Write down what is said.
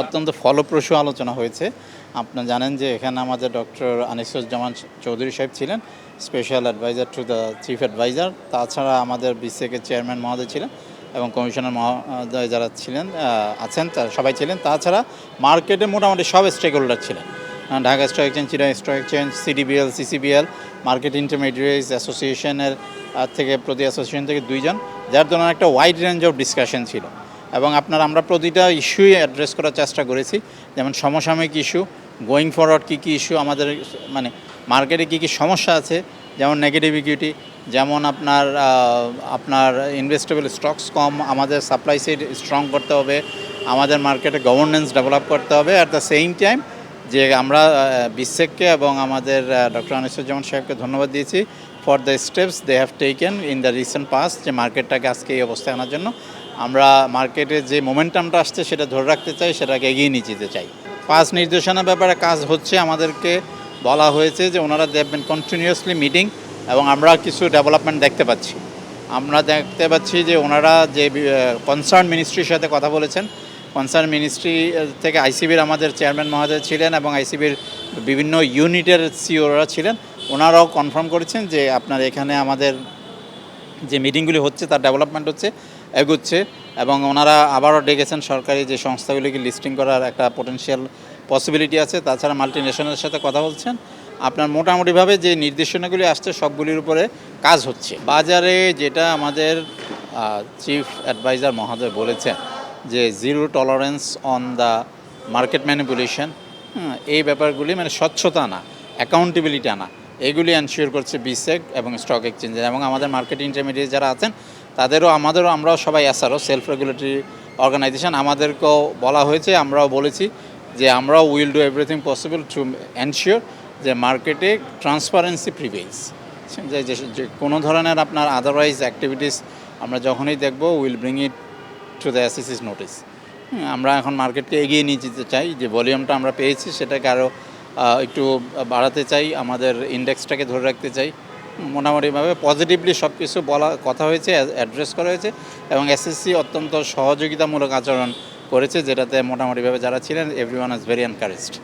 অত্যন্ত ফলপ্রসূ আলোচনা হয়েছে। আপনারা জানেন যে এখানে আমাদের ডক্টর আনিসুজ্জামান চৌধুরী সাহেব ছিলেন, special adviser to the chief adviser. তাছাড়া আমাদের বিসিএকের চেয়ারম্যান মহোদয় ছিলেন এবং কমিশনার মহোদয় যারা ছিলেন আছেন, তারা সবাই ছিলেন। তাছাড়া মার্কেটে মোটামুটি সব স্টেক হোল্ডার ছিলেন Dhaka stock exchange Chirang stock exchange, CDBL, CCBL, market intermediates অ্যাসোসিয়েশনের থেকে প্রতি অ্যাসোসিয়েশন থেকে দুইজন, যার জন্য একটা ওয়াইড রেঞ্জ অফ ডিসকাশন ছিল। এবং আপনার আমরা প্রতিটা ইস্যুই অ্যাড্রেস করার চেষ্টা করেছি। যেমন সমসাময়িক ইস্যু গোয়িং ফরওয়ার্ড কী কী ইস্যু আমাদের মানে মার্কেটে কী কী সমস্যা আছে, যেমন নেগেটিভ ইকুইটি যেমন আপনার আপনার ইনভেস্টেবল স্টকস কম, আমাদের সাপ্লাই সাইড স্ট্রং করতে হবে, আমাদের মার্কেটে গভর্নেন্স ডেভেলপ করতে হবে অ্যাট দ্য সেম টাইম যে আমরা বিশেককে এবং আমাদের ডক্টর আনিসুজ্জামান সাহেবকে ধন্যবাদ দিয়েছি for the steps they have taken in the recent past যে মার্কেটটাকে আজকে এই অবস্থায় আনার জন্য। আমরা মার্কেটে যে মোমেন্টামটা আসছে সেটা ধরে রাখতে চাই, সেটাকে এগিয়ে নিয়ে যেতে চাই। পাস নির্দেশনার ব্যাপারে কাজ হচ্ছে আমাদেরকে বলা হয়েছে যে ওনারা দেখবেন কন্টিনিউয়াসলি মিটিং এবং আমরা কিছু ডেভেলপমেন্ট দেখতে পাচ্ছি। আমরা দেখতে পাচ্ছি যে ওনারা যে কনসার্ন মিনিস্ট্রির সাথে কথা বলেছেন কনসার্ন মিনিস্ট্রি থেকে আইসিবির আমাদের চেয়ারম্যান মহোদয় ছিলেন এবং আইসিবির বিভিন্ন ইউনিটের সিওরা ছিলেন। ওনারাও কনফার্ম করেছেন যে আপনার এখানে আমাদের যে মিটিংগুলি হচ্ছে, তার ডেভেলপমেন্ট হচ্ছে, এগুচ্ছে এবং ওনারা আবারও ডেকেছেন সরকারি যে সংস্থাগুলিকে লিস্টিং করার একটা পোটেনশিয়াল পসিবিলিটি আছে। তাছাড়া মাল্টি ন্যাশনালের সাথে কথা বলছেন। আপনার মোটামুটিভাবে যে নির্দেশনাগুলি আসছে, সবগুলির উপরে কাজ হচ্ছে। বাজারে যেটা আমাদের চিফ অ্যাডভাইজার মহোদয় বলেছেন যে zero tolerance on the market manipulation এই ব্যাপারগুলি মানে স্বচ্ছতা না অ্যাকাউন্টেবিলিটি আনা, এগুলি এনশিওর করছে বিসেক এবং স্টক এক্সচেঞ্জ এবং আমাদের মার্কেট ইন্টারমিডিয়েট যারা আছেন, তাদেরও, আমাদেরও, আমরাও সবাই এসআরও সেলফ রেগুলেটরি অর্গানাইজেশন আমাদেরকেও বলা হয়েছে, আমরাও বলেছি যে আমরাও will do everything possible to ensure যে মার্কেটে ট্রান্সপারেন্সি যে- যে কোনো ধরনের আপনার আদারওয়াইজ অ্যাক্টিভিটিস আমরা যখনই দেখব will bring it to the অ্যাসিসিস notice আমরা এখন মার্কেটকে এগিয়ে নিয়ে যেতে চাই, যে ভলিউমটা আমরা পেয়েছি সেটাকে আরও একটু বাড়াতে চাই, আমাদের ইন্ডেক্সটাকে ধরে রাখতে চাই। মোটামুটিভাবে পজিটিভলি সব কিছু বলা, কথা হয়েছে অ্যাড্রেস করা হয়েছে এবং এসএসসি অত্যন্ত সহযোগিতামূলক আচরণ করেছে, যেটাতে মোটামুটিভাবে যারা ছিলেন every one is very encouraged